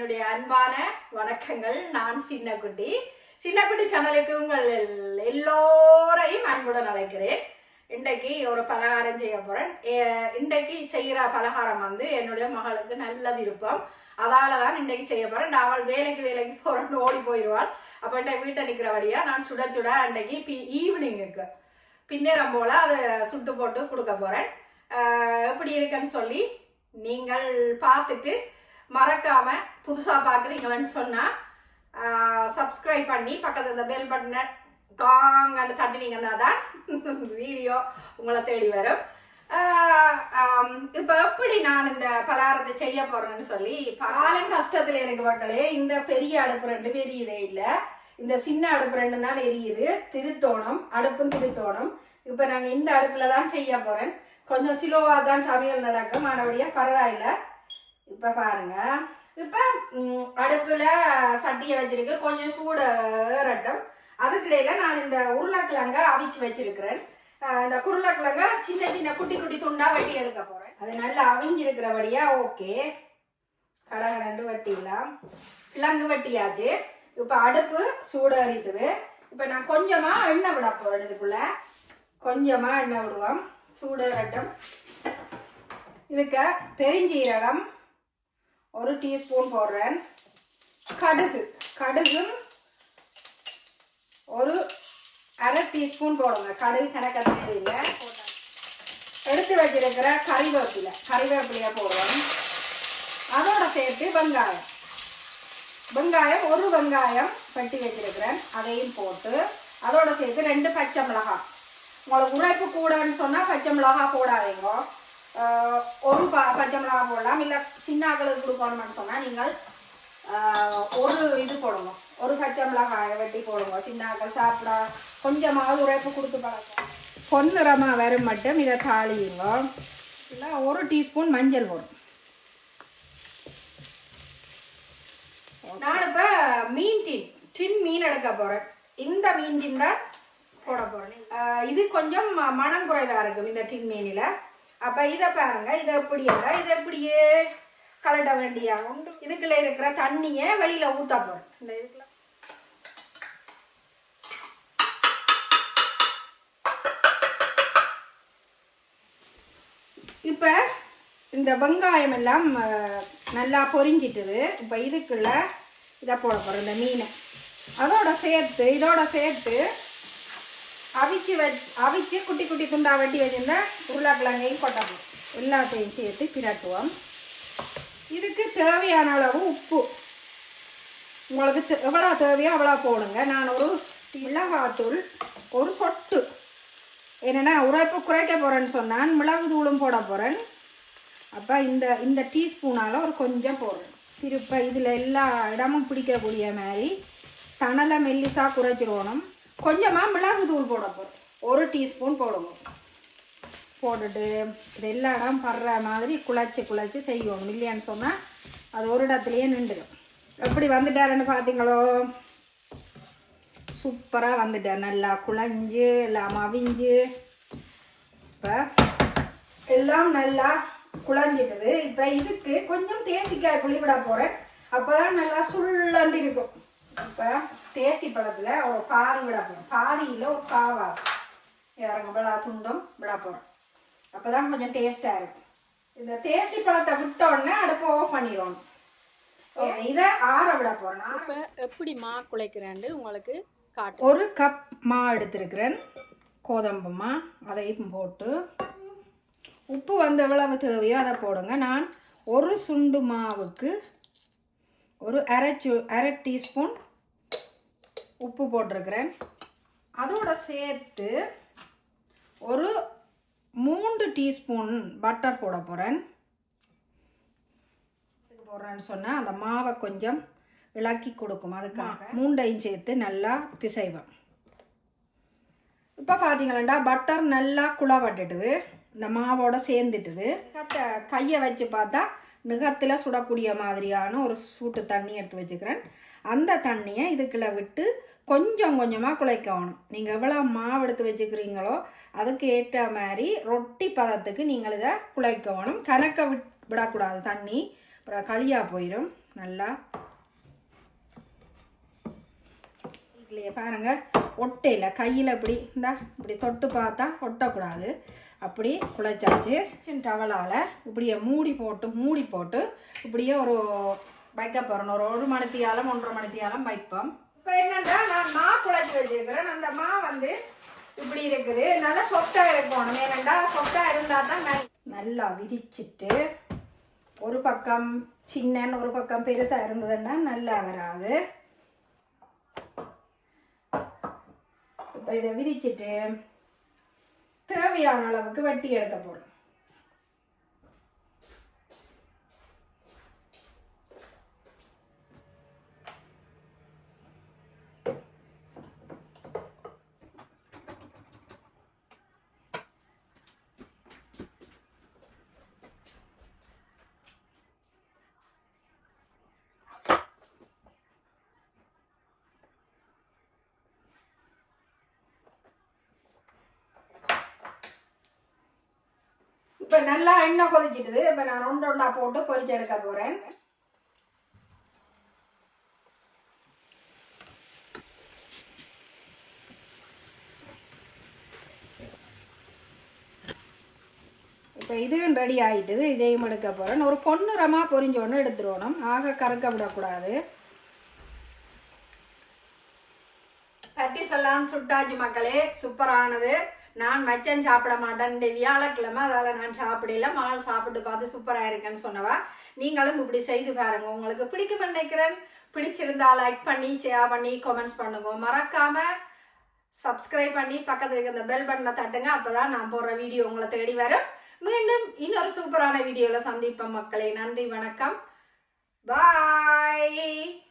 என்னுடைய அன்பான வணக்கங்கள். நான் சின்னக்குட்டி. சின்னக்குட்டி சேனலுக்கு உங்கள் எல்- எல்லோரையும் அன்புடன் அழைக்கிறேன். இன்றைக்கு ஒரு பலகாரம் செய்ய போகிறேன் இன்றைக்கு செய்கிற பலகாரம் வந்து என்னுடைய மகளுக்கு நல்ல விருப்பம். அதால தான் இன்றைக்கு செய்ய போகிறேன் நான் அவள் வேலைக்கு வேலைக்கு போறேன்னு ஓடி போயிடுவாள் அப்போ இன்றைக்கு வீட்டை வழியாக நான் சுட சுட அன்றைக்கு பி ஈவினிங்குக்கு பின்னேறம் போல் அதை சுட்டு போட்டு கொடுக்க போகிறேன் எப்படி இருக்குன்னு சொல்லி நீங்கள் பார்த்துட்டு மறக்காம புதுசாக பாக்குறீங்களன்னு சொன்னால் சப்ஸ்கிரைப் பண்ணி பக்கத்தில் இந்த பெல் பட்டனை காங்கன்னு தட்டுவீங்கன்னா தான் வீடியோ உங்களை தேடி வரும். இப்போ எப்படி நான் இந்த பலகாரத்தை செய்ய போறேன்னு சொல்லி காலம் கஷ்டத்தில் இருக்கு மக்களே. இந்த பெரிய அடுப்பு ரெண்டு பெரியதே இல்லை. இந்த சின்ன அடுப்பு ரெண்டு தான் எரியுது. திருத்தோணம் அடுப்பும் திருத்தோணம். இப்போ நாங்கள் இந்த அடுப்பில் தான் செய்ய போகிறேன் கொஞ்சம் சிலோவாக தான் சமையல் நடக்கும். ஆனபடியா பரவாயில்லை. இப்போ பாருங்க. இப்போ அடுப்பில் சட்டியை வச்சிருக்கு. கொஞ்சம் சூடு ஏறட்டும் அதுக்கிடையில நான் இந்த உருளைக்கிழங்க அவிச்சு வச்சிருக்கிறேன். இந்த உருளைக்கிழங்க சின்ன சின்ன குட்டி குட்டி துண்டாக வெட்டி எடுக்க போகிறேன் அது நல்லா அவிஞ்சிருக்கிறபடியா ஓகே. கடகடண்டு வெட்டிடலாம். கிழங்கு வெட்டியாச்சு. இப்போ அடுப்பு சூடு ஏறிட்டுது இப்போ நான் கொஞ்சமாக எண்ணெய் விட போகிறேன் இதுக்குள்ள. கொஞ்சமாக எண்ணெய் விடுவோம். சூடு ரட்டம். இதுக்கு பெருஞ்சீரகம் ஒரு டீஸ்பூன் போடுறேன். கடுகு. கடுகும் ஒரு அரை டீஸ்பூன் போடுங்க. கடுகு கணக்க தேவையில்லை. எடுத்து வச்சிருக்கிற கறிவேப்பிலை. கறிவேப்பிலையை போடுவோம் அதோட சேர்த்து வெங்காயம். வெங்காயம் ஒரு வெங்காயம் வெட்டி வச்சிருக்கிறேன். அதையும் போட்டு அதோட சேர்த்து ரெண்டு பச்சை மிளகாய். உங்களுக்கு உரைப்பு கூடன்னு சொன்னால் பச்சை மிளகாய் போடாதீங்க. ஒரு ப பச்சை மிளகாய் போடலாம். இல்லை சின்னாக்களுக்கு கொடுக்கணும்னு சொன்னால் நீங்கள் ஒரு இது போடுங்க. ஒரு பச்சை மிளகாயை வெட்டி போடுங்க. சின்னாக்கள் சாப்பிட கொஞ்சமாவது உரைப்பு கொடுத்து பழக்கம். பொன்னிறமாக வரும் மட்டும் இதை தாளியுங்க. இல்லை ஒரு டீஸ்பூன் மஞ்சள் போடும் நான் இப்போ மீன் டின் டின் மீன் எடுக்க போகிறேன் இந்த மீன் டின் தான் போட போகிறேன் இது கொஞ்சம் ம- மனம் குறைவாக இருக்கும் இந்த டின் மீனில். அப்போ இதை பாருங்க இதை எப்படி இதை எப்படியே கலட்ட வேண்டியா உண்டு. இதுக்குள்ள இருக்கிற தண்ணியை வெளியில் ஊத்த போறோம் இந்த இதுக்குள்ள. இப்போ இந்த வெங்காயம் எல்லாம் நல்லா பொரிஞ்சிட்டுது. இப்போ இதுக்குள்ள இதை போட போகிறோம் இந்த மீனை. அதோட சேர்த்து இதோட சேர்த்து அவிச்சு வ அவிச்சு குட்டி குட்டி துண்டாக வெட்டி வச்சிருந்த உருளைக்கிழங்கையும் கொட்டணும் எல்லாத்தையும் சேர்த்து பிரட்டுவோம். இதுக்கு தேவையான அளவு உப்பு. உங்களுக்கு எவ்வளோ தேவையோ அவ்வளோ போடுங்க. நான் ஒரு மிளகாத்தூள் ஒரு சொட்டு. என்னென்னா உரைப்பு குறைக்க போகிறேன்னு சொன்னான் மிளகு தூளும் போட போகிறேன் அப்போ இந்த இந்த டீஸ்பூனால் ஒரு கொஞ்சம் போடுறேன். திருப்ப இதில் எல்லா இடமும் பிடிக்கக்கூடிய மாதிரி. தணலை மெல்லிசாக குறைச்சிருவணும் கொஞ்சமாக மிளகு தூள் போட போகிறேன் ஒரு டீஸ்பூன் போடணும் போட்டுட்டு இது எல்லா இடம் படுற மாதிரி குழச்சி குழச்சி செய்யணும் இல்லையான்னு சொன்னால் அது ஒரு இடத்துலையே நின்றுடும். எப்படி வந்துட்டாருன்னு பார்த்தீங்களோ சூப்பராக வந்துட்டார் நல்லா குழஞ்சு எல்லாம் அவிஞ்சு இப்போ எல்லாம் நல்லா குழஞ்சிட்டது. இப்போ இதுக்கு கொஞ்சம் தேசிக்காய் புளி விட போகிறேன் அப்போ தான் நல்லா சுள்ளண்டு இருக்கும். இப்போ தேசி பழத்தில் ஒரு பாரி விட போகிறேன் பாரியில் ஒரு காவாசம் இறங்க விழா துண்டும் விட போகிறேன் அப்போ தான் கொஞ்சம் டேஸ்ட்டாக இருக்கும். இந்த தேசி பழத்தை விட்ட உடனே அடுப்பை ஆஃப் பண்ணிடுவோம். இதை ஆற விட போகிறேன் இப்போ எப்படி மா குலைக்கிறேன்னு உங்களுக்கு காட்டு ஒரு கப் மா எடுத்திருக்கிறேன். கோதம்பு மா அதையும் போட்டு. உப்பு வந்து எவ்வளவு தேவையோ அதை போடுங்க. நான் ஒரு சுண்டு மாவுக்கு ஒரு அரை சு அரை டீஸ்பூன் உப்பு போட்டிருக்கிறேன். அதோட சேர்த்து ஒரு மூன்று டீஸ்பூன் பட்டர் போட போகிறேன் போடுறேன்னு சொன்னால் அந்த மாவை கொஞ்சம் இளக்கி கொடுக்கும். அதுக்காக மூண்டையும் சேர்த்து நல்லா பிசைவேன். இப்போ பார்த்தீங்களா பட்டர் நல்லா குழவட்டுட்டுது இந்த மாவோட சேர்ந்துட்டுது. கையை வச்சு பார்த்தா நிகத்தில் சுடக்கூடிய மாதிரியான ஒரு சூட்டு தண்ணி எடுத்து வச்சுக்கிறேன். அந்த தண்ணியை இதுக்குள்ளே விட்டு கொஞ்சம் கொஞ்சமாக குழைக்கணும் நீங்கள் எவ்வளோ மாவு எடுத்து வச்சுக்கிறீங்களோ அதுக்கு ஏற்ற மாதிரி ரொட்டி பதத்துக்கு நீங்கள் இதை குழைக்கணும் கணக்க விட் விடக்கூடாது. தண்ணி அப்புறம் களியாக போயிடும். நல்லா. இல்லையே பாருங்கள் ஒட்டையில் கையில் இப்படி இந்தா இப்படி தொட்டு பார்த்தா ஒட்டக்கூடாது. அப்படி குழைச்சாச்சு. சின்ன டவலால் இப்படியே மூடி போட்டு மூடி போட்டு இப்படியே ஒரு வைக்க போகிறோம் ஒரு ஒரு மணித்தியாலம் ஒன்றரை மணித்தியாலம் வைப்போம். இப்போ என்னென்னா நான் மா குழைச்சி வச்சிருக்கிறேன். அந்த மா வந்து இப்படி இருக்குது. நல்லா சொஃப்டாக இருக்கணும். ஏனண்டா சொஃப்டாக இருந்தால் தான் நல்லா விரிச்சிட்டு ஒரு பக்கம் சின்னன்னு ஒரு பக்கம் பெருசாக இருந்ததுன்னா நல்லா வராது. இதை விரிச்சிட்டு தேவையான அளவுக்கு வெட்டி எடுக்க போகிறோம் இப்போ நல்லா எண்ணெய் கொதிச்சிட்டுது இப்போ நான் ஒன்று ஒன்றா போட்டு பொரிச்சு எடுக்க போகிறேன் இப்போ இதுவும் ரெடி ஆகிட்டுது இதையும் எடுக்க போகிறேன் ஒரு பொன்னிறமாக பொரிஞ்சோன்னு எடுத்துருவணும். ஆக கறக்க விடக்கூடாது. தட்டி எல்லாம் சுட்டாச்சு மக்களே. சூப்பரானது. நான் மச்சன் சாப்பிட மாட்டேன் இந்த வியாழக்கிழமை அதால் நான் சாப்பிடல மகள் சாப்பிட்டு பார்த்து சூப்பராக இருக்கேன்னு சொன்னவா. நீங்களும் இப்படி செய்து பாருங்க உங்களுக்கு பிடிக்கும் நினைக்கிறேன். பிடிச்சிருந்தா லைக் பண்ணி ஷேர் பண்ணி கமெண்ட்ஸ் பண்ணுங்க. மறக்காம சப்ஸ்கிரைப் பண்ணி பக்கத்தில் இருக்க இந்த பெல் பட்டனை தட்டுங்க. அப்பதான் நான் போடுற வீடியோ உங்களை தேடி வரும். மீண்டும் இன்னொரு சூப்பரான வீடியோவில் சந்திப்போம் மக்களே. நன்றி வணக்கம். பாய்